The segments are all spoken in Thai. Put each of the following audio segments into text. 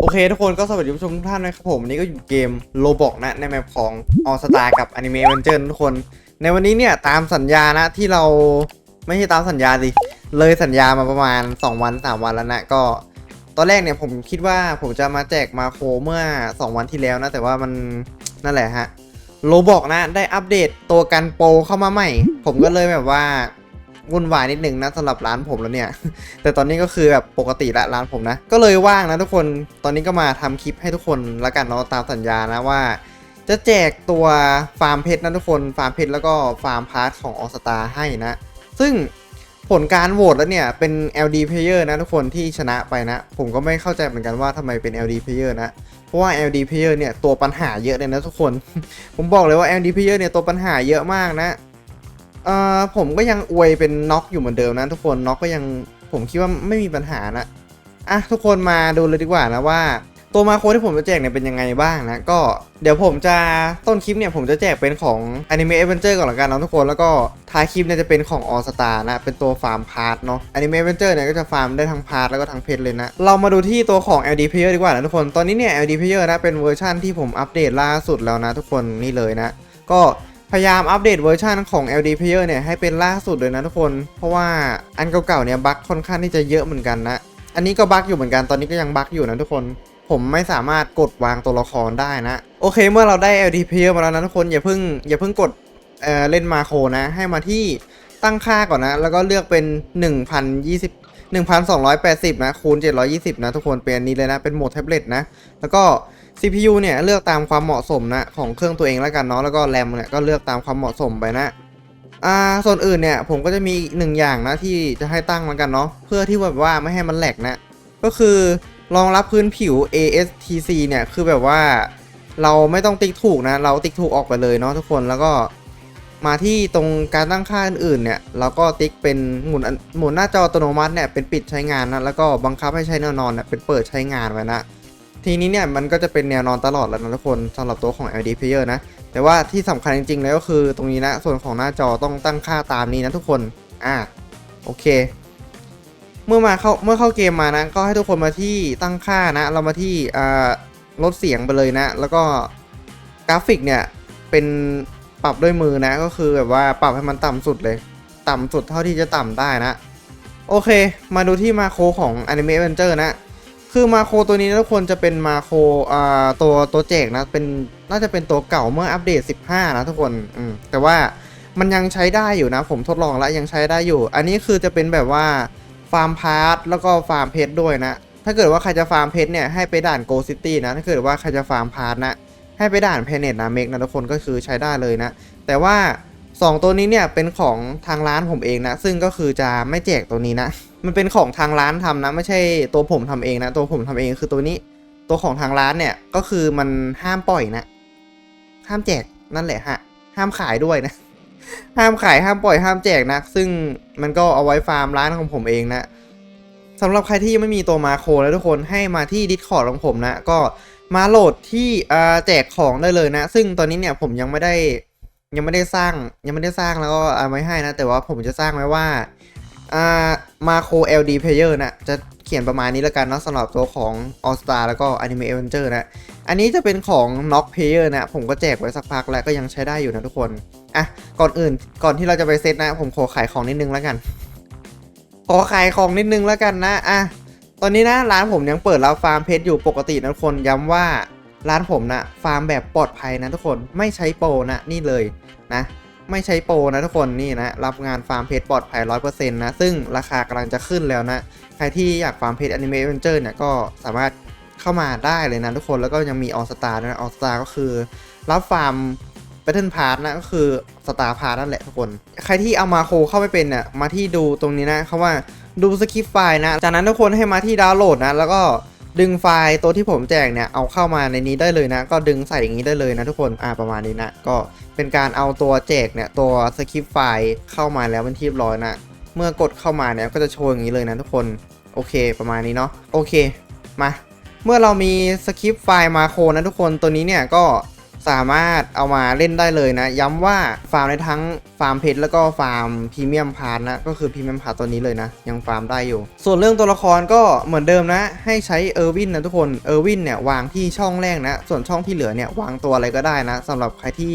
โอเคทุกคนก็สวัสดีผู้ชมทุกท่านนะครับผมวันนี้ก็อยู่เกมโลบอกนะในแมปของ All Star กับ Anime Avenger ทุกคน ในวันนี้เนี่ยตามสัญญานะที่เราไม่ใช่ตามสัญญาสิเลยสัญญามาประมาณ 2 วัน 3 วันแล้วนะก็ ตอนแรกเนี่ยผมคิดว่าผมจะมาแจกมาโคเมื่อ 2 วันที่แล้วนะแต่ว่ามันนั่นแหละฮะโลบอกนะได้อัปเดตตัวกันโปรเข้ามาใหม่ ผมก็เลยแบบว่า วุ่นวายนิดนึงนะสำหรับร้านผมแล้วเนี่ย แต่ตอนนี้ก็คือแบบปกติละร้านผมนะ ก็เลยว่างนะทุกคนตอนนี้ก็มาทำคลิปให้ทุกคนละกันเนาะตามสัญญานะว่า จะแจกตัวฟาร์มเพชรนะทุกคนฟาร์มเพชรแล้วก็ฟาร์มพาร์ทของออสตาให้นะ ซึ่งผลการโหวตแล้วเนี่ยเป็น LD player นะทุกคนที่ชนะไปนะ ผมก็ไม่เข้าใจเหมือนกันว่าทำไมเป็น LD player นะ เพราะว่า LD player เนี่ยตัวปัญหาเยอะเลยนะทุกคน ผมบอกเลยว่า LD player เนี่ยตัวปัญหาเยอะมากนะ เอ่อผมก็ยังอวยเป็นน็อกอยู่เหมือนเดิมนะทุกคนน็อกก็ยังผมคิดว่าไม่มีปัญหานะอะทุกคนมาดูเลยดีกว่านะว่า ตัวมาโค้ดที่ผมจะแจกเนี่ยเป็นยังไงบ้างนะก็เดี๋ยวผมจะต้นคลิปเนี่ยผมจะแจกเป็นของ Anime Adventure ก่อนละกันนะทุกคนแล้วก็ท้ายคลิปเนี่ยจะเป็นของ All Star นะเป็นตัวฟาร์มพาร์ทเนาะ Anime Adventure เนี่ยก็จะฟาร์มได้ทั้งพาร์ทแล้วก็ทั้งเพชรเลยนะ เรามาดูที่ตัวของ LD Player ดีกว่านะทุกคนตอนนี้เนี่ย LD Player นะเป็นเวอร์ชันที่ผมอัปเดตล่าสุดแล้วนะทุกคนนี่เลยนะก็ พยายามอัปเดตเวอร์ชันของ LD Player เนี่ยให้เป็นล่าสุดเลยนะทุกคน เพราะว่าอันเก่าๆเนี่ยบั๊กค่อนข้างที่จะเยอะเหมือนกันนะ อันนี้ก็บั๊กอยู่เหมือนกัน ตอนนี้ก็ยังบั๊กอยู่นะทุกคน ผมไม่สามารถกดวางตัวละครได้นะ โอเค เมื่อเราได้ LD Player มาแล้วนะทุกคนอย่าเพิ่งอย่าเพิ่งกดเอ่อเล่นมาโคนะ ให้มาที่ตั้งค่าก่อนนะ แล้วก็เลือกเป็น 1,020 1,280 นะคูณ720 นะทุกคนเป็นอันนี้เลยนะ เป็นโหมดแท็บเล็ตนะ แล้วก็ CPU เนี่ยเลือกตามความเหมาะสมนะของเครื่องตัวเองแล้วกันเนาะแล้วก็แรมเนี่ยก็เลือกตามความเหมาะสมไปนะอ่าส่วนอื่นเนี่ยผมก็จะมีหนึ่งอย่างนะที่จะให้ตั้งแล้วกันเนาะเพื่อที่แบบว่าไม่ให้มันแหลกนะก็คือรองรับพื้นผิว ASTC เนี่ยคือแบบว่าเราไม่ต้องติ๊กถูกนะ เราติ๊กถูกออกไปเลยเนาะทุกคนแล้วก็มาที่ตรงการตั้งค่าอื่นๆเนี่ยเราก็ติ๊กเป็นหมุนอันหมุนหน้าจออัตโนมัติเนี่ยเป็นปิดใช้งานนะแล้วก็บังคับให้ใช้แนวนอนเนี่ยเป็นเปิดใช้งานไว้นะ ทีนี้เนี่ยมันก็จะเป็นแนวนอนตลอดแล้วนะทุกคนสำหรับตัวของ LD Player นะ แต่ว่าที่สำคัญจริงๆเลยก็คือตรงนี้นะ ส่วนของหน้าจอต้องตั้งค่าตามนี้นะทุกคน อ่า โอเค เมื่อมาเข้าเมื่อเข้าเกมมานะ ก็ให้ทุกคนมาที่ตั้งค่านะ เรามาที่อ่าลดเสียงไปเลยนะ แล้วก็กราฟิกเนี่ยเป็นปรับด้วยมือนะ ก็คือแบบว่าปรับให้มันต่ำสุดเลย ต่ำสุดเท่าที่จะต่ำได้นะ โอเค มาดูที่มาโคของ Anime Avenger นะ คือมาโครตัวนี้นะทุกคนจะเป็นมาโครอ่าตัวตัวแจกนะเป็นน่าจะเป็นตัวเก่าเมื่ออัปเดต 15 นะทุกคนอืมแต่ว่ามันยังใช้ได้อยู่นะ ผมทดลองแล้วยังใช้ได้อยู่ อันนี้คือจะเป็นแบบว่าฟาร์มพาร์ทแล้วก็ฟาร์มเพชรด้วยนะ ถ้าเกิดว่าใครจะฟาร์มเพชรเนี่ยให้ไปด่านโกซิตี้นะ ถ้าเกิดว่าใครจะฟาร์มพาร์ทนะ ให้ไปด่านเพเนตนาเมกนะทุกคนก็คือใช้ได้เลยนะ แต่ว่า 2 ตัวนี้เนี่ยเป็นของทางร้านผมเองนะ ซึ่งก็คือจะไม่แจกตัวนี้นะมันเป็นของทางร้านทำนะ ไม่ใช่ตัวผมทำเองนะ ตัวผมทำเองคือตัวนี้ ตัวของทางร้านเนี่ยก็คือมันห้ามปล่อยนะ ห้ามแจกนั่นแหละฮะ ห้ามขายด้วยนะ ห้ามขายห้ามปล่อยห้ามแจกนะ ซึ่งมันก็เอาไว้ฟาร์มร้านของผมเองนะสำหรับใครที่ยังไม่มีตัวมาโครแล้วทุกคนให้มาที่ดิสคอร์ดของผมนะ ก็มาโหลดที่แจกของได้เลยนะ ซึ่งตอนนี้เนี่ยผมยังไม่ได้ยังไม่ได้สร้างยังไม่ได้สร้างแล้วก็เอาไว้ให้นะ แต่ว่าผมจะสร้างไว้ว่า อ่ามาโค LD player นะ จะเขียนประมาณนี้แล้วกันนะสำหรับตัวของ All Star แล้วก็ Anime Avenger นะ อันนี้จะเป็นของ Knock Player นะ ผมก็แจกไว้สักพักแล้วก็ยังใช้ได้อยู่นะทุกคน อะ ก่อนอื่นก่อนที่เราจะไปเซตนะ ผมขอขายของนิดนึงแล้วกัน ขอขายของนิดนึงแล้วกันนะ อะ ตอนนี้นะร้านผมยังเปิดรับฟาร์มเพชรอยู่ปกตินะทุกคนย้ำว่าร้านผมนะฟาร์มแบบปลอดภัยนะทุกคนไม่ใช้โปรนะนี่เลยนะ ไม่ใช้โปรนะทุกคนนี่นะรับงานฟาร์มเพชรปลอดภัย100%นะ ซึ่งราคากำลังจะขึ้นแล้วนะ ใครที่อยากฟาร์มเพชรอนิเมะเวนเจอร์เนี่ยก็สามารถเข้ามาได้เลยนะทุกคนแล้วก็ยังมีออสตาด้วยนะออสตาร์ก็คือ รับฟาร์มแบทเทิลพาร์ทนะก็คือสตาร์พาร์ทนั่นแหละทุกคน ใครที่เอามาโคเข้าไม่เป็นเนี่ยมาที่ดูตรงนี้นะเขาว่าดูสคริปต์ไฟล์นะ จากนั้นทุกคนให้มาที่ดาวน์โหลดนะแล้วก็ ดึงไฟล์ตัวที่ผมแจกเนี่ยเอาเข้ามาในนี้ได้เลยนะ ก็ดึงใส่อย่างนี้ได้เลยนะทุกคนอ่าประมาณนี้นะก็เป็นการเอาตัวแจกเนี่ยตัวสคริปต์ไฟล์เข้ามาแล้วเป็นที่เรียบร้อยนะเมื่อกดเข้ามาเนี่ยก็จะโชว์อย่างนี้เลยนะทุกคนโอเคประมาณนี้เนาะโอเคมาเมื่อเรามีสคริปต์ไฟล์มาโครนะทุกคนตัวนี้เนี่ยก็ สามารถเอามาเล่นได้เลยนะ ย้ำว่าฟาร์มในทั้งฟาร์มเพชรแล้วก็ฟาร์มพรีเมียมพาร์ทนะ ก็คือพรีเมียมพาร์ทตัวนี้เลยนะ ยังฟาร์มได้อยู่ ส่วนเรื่องตัวละครก็เหมือนเดิมนะ ให้ใช้เออร์วินนะทุกคนเออร์วินเนี่ยวางที่ช่องแรกนะ ส่วนช่องที่เหลือเนี่ยวางตัวอะไรก็ได้นะสำหรับใครที่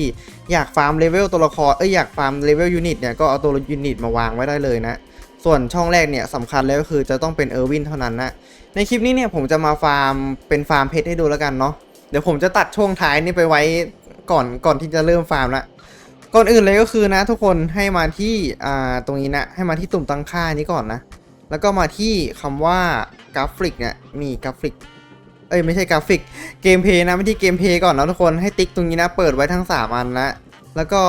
อยากฟาร์มเลเวลตัวละครเอ้ยอยากฟาร์มเลเวลยูนิตเนี่ยก็เอาตัวยูนิตมาวางไว้ได้เลยนะส่วนช่องแรกเนี่ยสำคัญเลยก็คือจะต้องเป็นเออร์วินเท่านั้นนะในคลิปนี้เนี่ยผมจะมาฟาร์มเป็นฟาร์มเพชรให้ดูแล้วกันเนาะ เดี๋ยวผมจะตัดช่วงท้ายนี่ไปไว้ก่อนก่อนที่จะเริ่มฟาร์มละก่อนอื่นเลยก็คือนะทุกคนให้มาที่อ่าตรงนี้นะให้มาที่ตุ่มตั้งค่านี้ก่อนนะ แล้วก็มาที่คำว่ากราฟิกเนี่ยมีกราฟิกเอ้ยไม่ใช่กราฟิกเกมเพย์นะไม่ที่เกมเพย์ก่อนนะทุกคนให้ติ๊กตรงนี้นะเปิดไว้ทั้ง 3 อันนะแล้วก็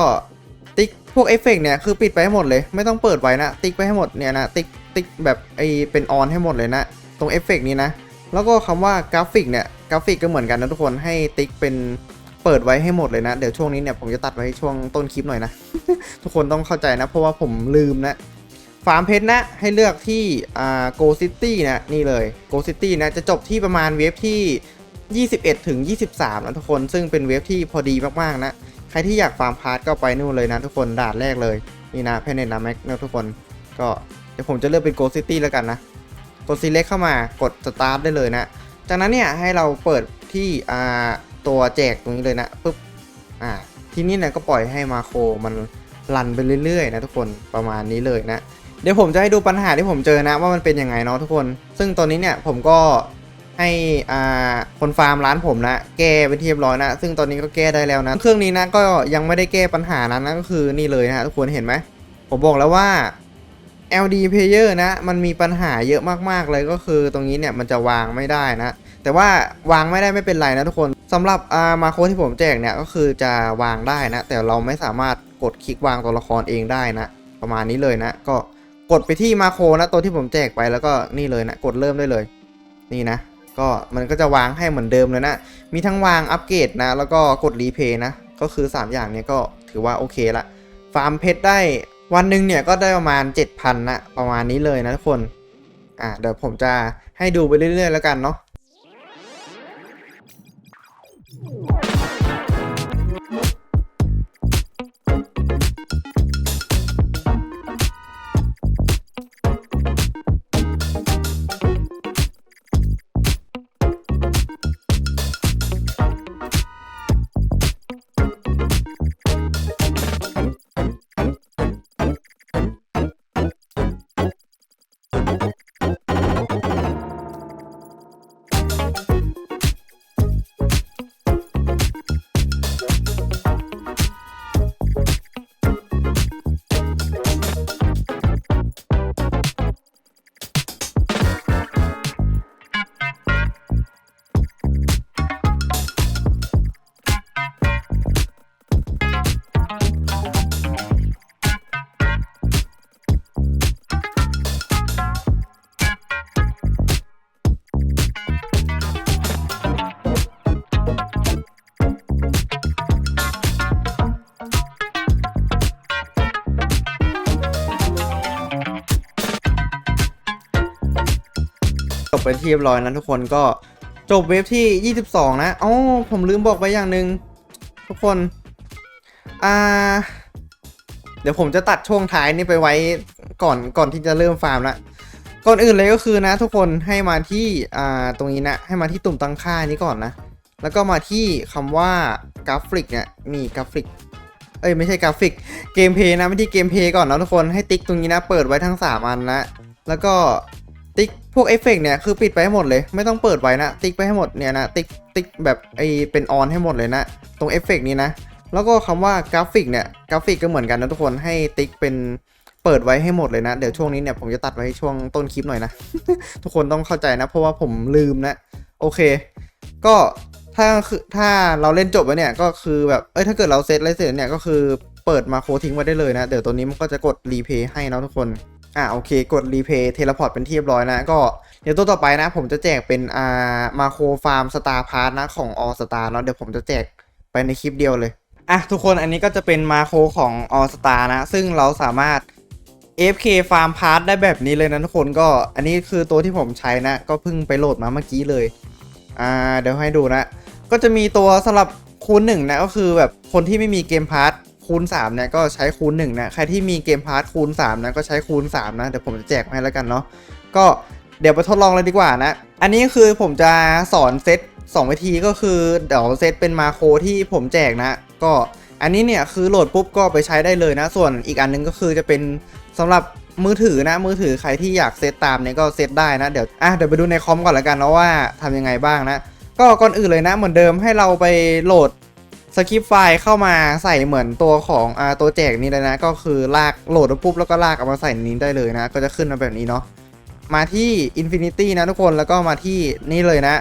ติ๊กพวกเอฟเฟกเนี่ยคือปิดไปให้หมดเลย ไม่ต้องเปิดไว้นะ ติ๊กไปให้หมดเนี่ยนะติ๊กติ๊กแบบไอเป็นออนให้หมดเลยนะ ตรงเอฟเฟกนี้นะ แล้วก็คำว่ากราฟิกเนี่ยกราฟิกก็เหมือนกันนะทุกคนให้ติ๊กเป็นเปิดไว้ให้หมดเลยนะ เดี๋ยวช่วงนี้เนี่ยผมจะตัดไว้ช่วงต้นคลิปหน่อยนะ ทุกคนต้องเข้าใจนะ เพราะว่าผมลืมนะฟาร์มเพชรนะ ให้เลือกที่อ่าโกซิตี้นะ นี่เลยโกซิตี้นะ จะจบที่ประมาณเวฟที่ 21 ถึง 23 นะทุกคนซึ่งเป็นเวฟที่พอดีมากๆนะ ใครที่อยากฟาร์มพาร์ทก็ไปนู่นเลยนะทุกคนด่านแรกเลย นี่นะแพนเนนาแม็กนะทุกคนก็เดี๋ยวผมจะเลือกเป็นโกซิตี้แล้วกันนะ กด select เข้ามากด start ได้เลยนะ จากนั้นเนี่ยให้เราเปิดที่อ่าตัวแจกตรงนี้เลยนะปุ๊บอ่าทีนี้เนี่ยก็ปล่อยให้มาโครมันรันไปเรื่อยๆนะทุกคนประมาณนี้เลยนะ เดี๋ยวผมจะให้ดูปัญหาที่ผมเจอนะว่ามันเป็นยังไงเนาะทุกคน ซึ่งตอนนี้เนี่ยผมก็ให้อ่าคนฟาร์มร้านผมนะแก้เป็นที่เรียบร้อยนะ ซึ่งตอนนี้ก็แก้ได้แล้วนะ เครื่องนี้นะก็ยังไม่ได้แก้ปัญหานั้นนะก็คือนี่เลยนะทุกคนเห็นไหมผมบอกแล้วว่า LD player นะ มันมีปัญหาเยอะมากๆเลยก็คือตรงนี้เนี่ยมันจะวางไม่ได้นะ แต่ว่าวางไม่ได้ไม่เป็นไรนะทุกคนสำหรับอามาโค้ที่ผมแจกเนี่ยก็คือจะวางได้นะ แต่เราไม่สามารถกดคลิกวางตัวละครเองได้นะ ประมาณนี้เลยนะ ก็กดไปที่มาโคนะตัวที่ผมแจกไปแล้วก็นี่เลยนะกดเริ่มได้เลย นี่นะ ก็มันก็จะวางให้เหมือนเดิมเลยนะ มีทั้งวางอัปเกรดนะ แล้วก็กดรีเพย์นะ ก็คือ 3 อย่างเนี้ก็ถือว่าโอเคละฟาร์มเพชรได้ วันหนึ่งเนี่ยก็ได้ประมาณ 7,000นะประมาณนี้เลยนะทุกคน อ่าเดี๋ยวผมจะให้ดูไปเรื่อยๆแล้วกันเนาะ ที่เรียบร้อยนะทุกคนก็จบเวฟที่ 22 นะอ๋อผมลืมบอกไปอย่างหนึ่งทุกคน อ่า เดี๋ยวผมจะตัดช่วงท้ายนี่ไปไว้ก่อนก่อนที่จะเริ่มฟาร์มละก่อนอื่นเลยก็คือนะทุกคนให้มาที่อ่าตรงนี้นะให้มาที่ตุ่มตั้งค่านี้ก่อนนะ แล้วก็มาที่คำว่ากราฟิกเนี่ยมีกราฟิกเอ้ยไม่ใช่กราฟิกเกมเพย์นะไม่ที่เกมเพย์ก่อนนะทุกคนให้ติ๊กตรงนี้นะเปิดไว้ทั้ง 3 อันนะแล้วก็ พวกเอฟเฟกเนี่ยคือปิดไปให้หมดเลย ไม่ต้องเปิดไว้นะ ติ๊กไปให้หมดเนี่ยนะ ติ๊กติ๊กแบบไอเป็นออนให้หมดเลยนะ ตรงเอฟเฟกนี้นะ แล้วก็คำว่ากราฟิกเนี่ยกราฟิกก็เหมือนกันนะทุกคนให้ติ๊กเป็นเปิดไว้ให้หมดเลยนะ เดี๋ยวช่วงนี้เนี่ยผมจะตัดไว้ช่วงต้นคลิปหน่อยนะ ทุกคนต้องเข้าใจนะ เพราะว่าผมลืมนะ โอเค ก็ถ้าคือถ้าเราเล่นจบแล้วเนี่ยก็คือแบบเอ้ยถ้าเกิดเราเซตอะไรเสร็จเนี่ยก็คือเปิดมาโคทิ้งไว้ได้เลยนะ เดี๋ยวตัวนี้มันก็จะกดรีเพย์ให้นะทุกคน อ่าโอเค กดรีเพย์เทเลพอร์ตเป็นที่เรียบร้อยนะ ก็เดี๋ยวตัวต่อไปนะ ผมจะแจกเป็นอ่ามาโคฟาร์มสตาร์พาร์ทนะของออสตาร์เนาะเดี๋ยวผมจะแจกไปในคลิปเดียวเลย อะทุกคนอันนี้ก็จะเป็นมาโคของออสตาร์นะ ซึ่งเราสามารถ FK Farm Pass ได้แบบนี้เลยนะทุกคนก็อันนี้คือตัวที่ผมใช้นะ ก็เพิ่งไปโหลดมาเมื่อกี้เลย อ่าเดี๋ยวให้ดูนะ ก็จะมีตัวสำหรับคูณหนึ่งนะก็คือแบบคนที่ไม่มีเกมพาร์ท คูณ3เนี่ยก็ใช้คูณ1นะใครที่มีเกมพาร์ทคูณ3นะก็ใช้คูณ3นะเดี๋ยวผมจะแจกมาให้แล้วกันเนาะก็เดี๋ยวไปทดลองเลยดีกว่านะ อันนี้คือผมจะสอนเซต2วิธีก็คือเดี๋ยวเซตเป็นมาโครที่ผมแจกนะ ก็อันนี้เนี่ยคือโหลดปุ๊บก็ไปใช้ได้เลยนะ ส่วนอีกอันนึงก็คือจะเป็นสำหรับมือถือนะมือถือใครที่อยากเซตตามเนี่ยก็เซตได้นะเดี๋ยวอะเดี๋ยวไปดูในคอมก่อนละกันเนาะว่าทำยังไงบ้างนะก็ก่อนอื่นเลยนะเหมือนเดิมให้เราไปโหลด สคริปต์ไฟล์เข้ามาใส่เหมือนตัวของอ่าตัวแจกนี้เลยนะ ก็คือลากโหลดปุ๊บแล้วก็ลากเอามาใส่นี้ได้เลยนะ ก็จะขึ้นมาแบบนี้เนาะมาที่ Infinity นะทุกคนแล้วก็มาที่นี่เลยนะ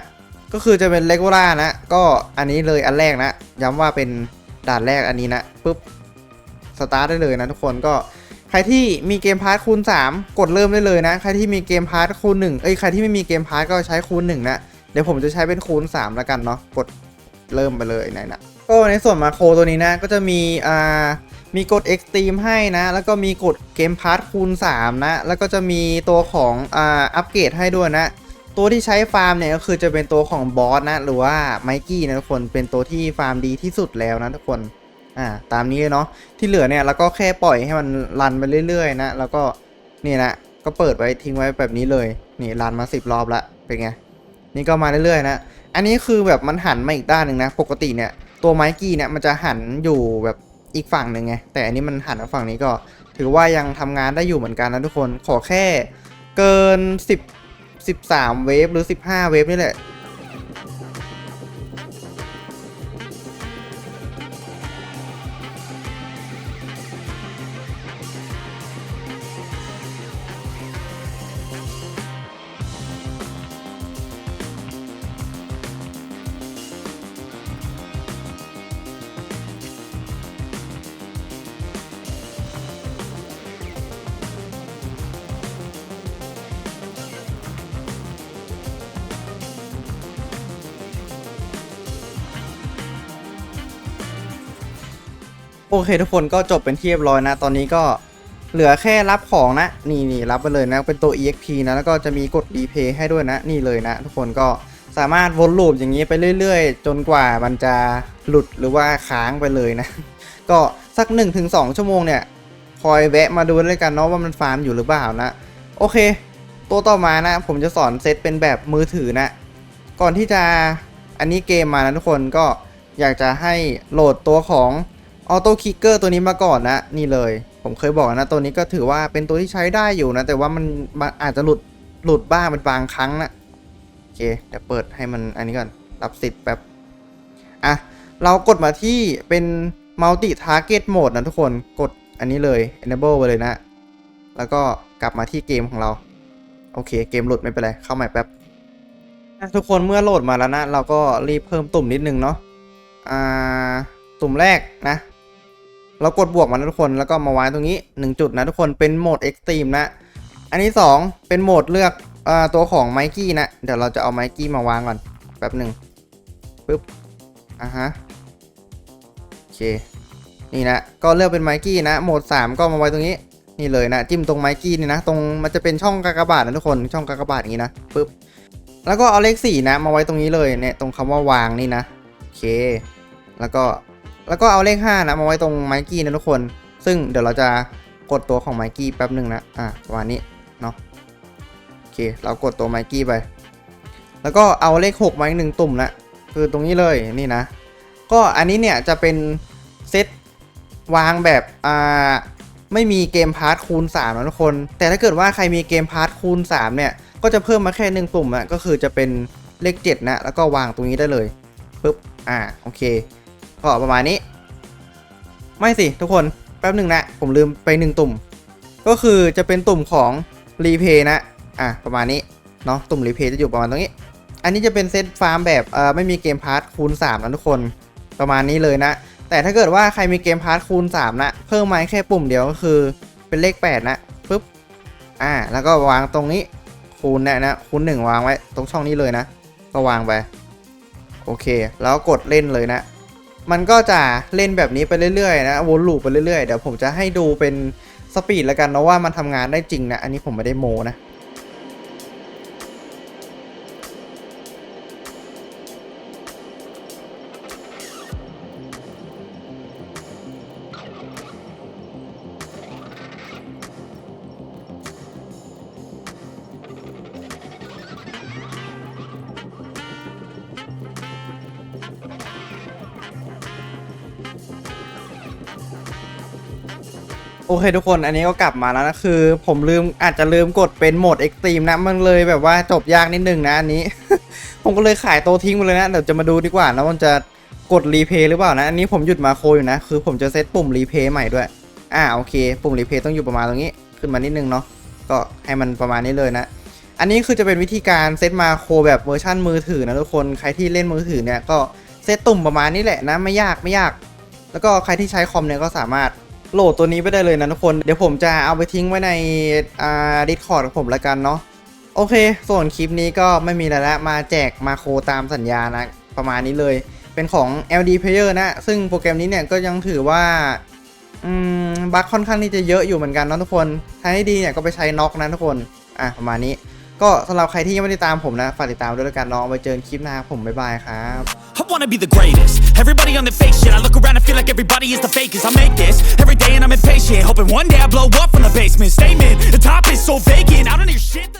ก็คือจะเป็นเลกูล่านะ ก็อันนี้เลยอันแรกนะ ย้ำว่าเป็นด่านแรกอันนี้นะปุ๊บสตาร์ทได้เลยนะทุกคนก็ใครที่มีเกมพาร์ทคูณ 3 กดเริ่มได้เลยนะ ใครที่มีเกมพาร์ทคูณ1เอ้ยใครที่ไม่มีเกมพาร์ทก็ใช้คูณ1นะเดี๋ยวผมจะใช้เป็นคูณ3แล้วกันเนาะกดเริ่มไปเลยไหนนะ ก็ในส่วนมาโครตัวนี้นะ ก็จะมีอ่ามีกด Extreme ให้นะ แล้วก็มีกดเกมพาร์ทคูณ 3 นะ แล้วก็จะมีตัวของอ่าอัปเกรดให้ด้วยนะ ตัวที่ใช้ฟาร์มเนี่ยก็คือจะเป็นตัวของบอสนะ หรือว่าไมกี้นะทุกคน เป็นตัวที่ฟาร์มดีที่สุดแล้วนะทุกคน อ่า ตามนี้เลยเนาะ ที่เหลือเนี่ยเราก็แค่ปล่อยให้มันรันไปเรื่อยๆนะ แล้วก็นี่นะ ก็เปิดไว้ทิ้งไว้แบบนี้เลย นี่รันมา 10 รอบละ เป็นไง นี่ก็มาเรื่อยๆนะ อันนี้คือแบบมันหันมาอีกด้านหนึ่งนะ ปกติเนี่ย ตัวไมกี้เนี่ยมันจะหันอยู่แบบอีกฝั่งหนึ่งไงแต่อันนี้มันหันมาฝั่งนี้ก็ ถือว่ายังทำงานได้อยู่เหมือนกันนะทุกคนขอแค่เกิน 10 13 เวฟหรือ 15 เวฟนี่แหละ โอเคทุกคนก็จบเป็นที่เรียบร้อยนะ ตอนนี้ก็เหลือแค่รับของนะ นี่นี่รับไปเลยนะ เป็นตัว EXP นะแล้วก็จะมีกด replay ให้ด้วยนะ นี่เลยนะ ทุกคนก็สามารถวนลูปอย่างนี้ไปเรื่อยๆ จนกว่ามันจะหลุดหรือว่าค้างไปเลยนะ ก็สัก 1-2 ชั่วโมงเนี่ยคอยแวะมาดูด้วยกันเนาะว่ามันฟาร์มอยู่หรือเปล่านะ โอเค ตัวต่อมานะ ผมจะสอนเซตเป็นแบบมือถือนะ ก่อนที่จะอันนี้เกมมานะทุกคนก็อยากจะให้โหลดตัวของ ออโต้คิกเกอร์ตัวนี้มาก่อนนะ นี่เลย ผมเคยบอกนะ ตัวนี้ก็ถือว่าเป็นตัวที่ใช้ได้อยู่นะ แต่ว่ามันมันอาจจะหลุดหลุดบ้างเป็นบางครั้งนะโอเคเดี๋ยวเปิดให้มันอันนี้ก่อน รับสิทธิ์แป๊บอะ เรากดมาที่เป็น multi target mode นะทุกคนกดอันนี้เลย enable ไปเลยนะ แล้วก็กลับมาที่เกมของเรา โอเค เกมหลุดไม่เป็นไร เข้าใหม่แป๊บทุกคนเมื่อโหลดมาแล้วนะ เราก็รีบเพิ่มตุ่มนิดนึงเนาะอ่าตุ่มแรกนะ เรากดบวกมันะทุกคนแล้วก็มาไว้ตรงนี้ 1 จุดนะทุกคนเป็นโหมด Extreme นะ อันที่ 2 เป็นโหมดเลือกอตัวของไมกี้นะ เดี๋ยวเราจะเอาไมกี้มาวางก่อนแป๊บหนึ่งปึ๊บอะฮะโอเคนี่นะก็เลือกเป็นไมกี้นะโหมด 3 ก็มาไว้ตรงนี้นี่เลยนะจิ้มตรงไมกี้นี่นะตรงมันจะเป็นช่องกากบาทนะทุกคนช่องกากบาทอย่างนี้นะปึ๊บแล้วก็เอาเลข4นะมาไว้ตรงนี้เลยเนี่ยตรงคำว่าวางนี่นะโอเค แล้วก็ แล้วก็เอาเลข5นะมาไว้ตรงไมกี้นะทุกคน ซึ่งเดี๋ยวเราจะกดตัวของไมกี้แป๊บหนึ่งนะอะประมาณนี้เนาะโอเค เรากดตัวไมกี้ไป แล้วก็เอาเลข6มาอีกหนึ่งตุ่มนะคือตรงนี้เลยนี่นะ ก็อันนี้เนี่ยจะเป็นเซตวางแบบอ่าไม่มีเกมพาร์ทคูณ3นะทุกคน แต่ถ้าเกิดว่าใครมีเกมพาร์ทคูณ3เนี่ยก็จะเพิ่มมาแค่หนึ่งตุ่มนะก็คือจะเป็นเลข7นะแล้วก็วางตรงนี้ได้เลยปึ๊บอ่าโอเค ก็ประมาณนี้ ไม่สิทุกคนแป๊บหนึ่งนะ ผมลืมไปหนึ่งตุ่ม ก็คือจะเป็นตุ่มของรีเพย์นะ อะ ประมาณนี้ เนาะตุ่มรีเพย์จะอยู่ประมาณตรงนี้ อันนี้จะเป็นเซตฟาร์มแบบเอ่อไม่มีเกมพาร์ทคูณ 3 นะทุกคนประมาณนี้เลยนะ แต่ถ้าเกิดว่าใครมีเกมพาร์ทคูณ 3 นะ เพิ่มมาแค่ปุ่มเดียวก็คือเป็นเลข 8 นะปึ๊บอ่า แล้วก็วางตรงนี้คูณเนี่ยนะคูณ1วางไว้ตรงช่องนี้เลยนะ ก็วางไป โอเค แล้วกดเล่นเลยนะ มันก็จะเล่นแบบนี้ไปเรื่อยๆนะวนลูปไปเรื่อยๆเดี๋ยวผมจะให้ดูเป็นสปีดแล้วกันนะว่ามันทำงานได้จริงนะอันนี้ผมไม่ได้โมนะ อเคทุกคนอันนี้ก็กลับมาแล้วนะคือ ผมลืมอาจจะลืมกดเป็นโหมดเอ็กตรีมนะมันเลยแบบว่าจบยากนิดนึงนะอันนี้ ผมก็เลยขายโตทิ้งไปเลยนะเดี๋ยวจะมาดูดีกว่านะมันจะกดรีเพย์หรือเปล่านะอันนี้ผมหยุดมาโคอยู่นะคือผมจะเซตปุ่มรีเพย์ใหม่ด้วยอ่าโอเคปุ่มรีเพย์ต้องอยู่ประมาณตรงนี้ขึ้นมานิดนึงเนาะก็ให้มันประมาณนี้เลยนะ อันนี้คือจะเป็นวิธีการเซตมาโคแบบเวอร์ชันมือถือนะทุกคนใครที่เล่นมือถือเนี่ยก็เซตตุ่มประมาณนี้แหละนะไม่ยากไม่ยาก แล้วก็ใครที่ใช้คอมเนี่ยก็สามารถ โหลดตัวนี้ไปได้เลยนะทุกคน เดี๋ยวผมจะเอาไปทิ้งไว้ในอ่าดิสคอร์ดของผมแล้วกันเนาะ โอเค ส่วนคลิปนี้ก็ไม่มีอะไรแล้วมาแจกมาโครตามสัญญานะ ประมาณนี้เลย เป็นของ LD Player นะ ซึ่งโปรแกรมนี้เนี่ยก็ยังถือว่าอืมบั๊กค่อนข้างที่จะเยอะอยู่เหมือนกันนะทุกคนถ้าให้ดีเนี่ยก็ไปใช้น็อกนะทุกคน อะประมาณนี้ ก็สำหรับใครที่ยังไม่ได้ตามผมนะ ฝากติดตามด้วยแล้วกันเน้องไปเจอคลิปหน้าครับผมบ๊ายบายครับ I wanna be the greatest. Everybody on the fake shit. I look around and feel like everybody is the fakest. I make this every day and I'm impatient. Hoping one day I blow up from the basement. Statement, the top is so vacant. I don't shit